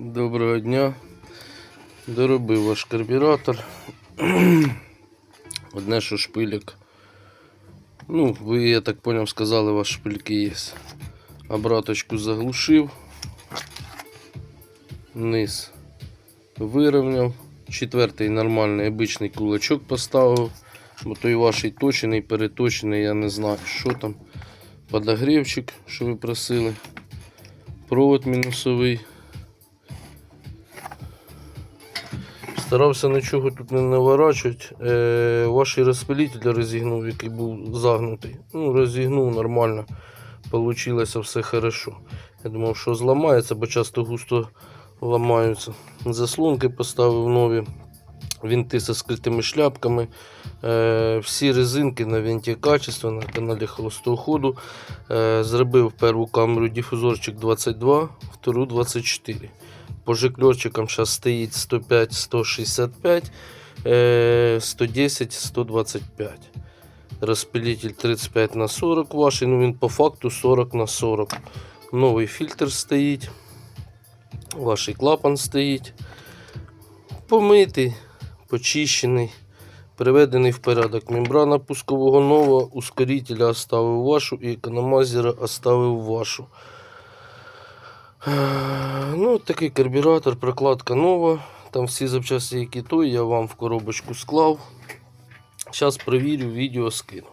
Доброго дня. Доробив ваш карбюратор. Одне, що шпилік. Ну, ви, я так поняв, сказали, вас шпильки є. Обраточку заглушив. Низ вирівняв. Четвертий нормальний обичний кулачок поставив. Бо той ваш точений, переточений, я не знаю, що там. Подогрівчик, що ви просили. Провод мінусовий. Старався нічого тут не наворачувати. Е, ваш розпилитель розігнув, який був загнутий. Ну, розігнув нормально. Получилося все хорошо. Я думав, що зламається, бо часто густо ламаються. Заслонки поставив нові. Вінти зі скритими шляпками. Е, всі резинки на вінті качество на каналі холостого ходу. Е, зробив першу камеру дифузорчик 22, втору 24. По жикльорчикам зараз стоїть 105, 165, е, 110, 125. Розпилитель 35 на 40 ваш, ну він по факту 40 на 40. Новий фільтр стоїть. Ваш клапан стоїть. Помитий, почищений, приведений в порядок. Мембрана пускового нова, ускорителя оставив вашу і економайзера оставив вашу. Ну, такий карбюратор, прокладка нова. Там всі запчасті, які той, я вам в коробочку склав. Зараз перевірю, відео скину.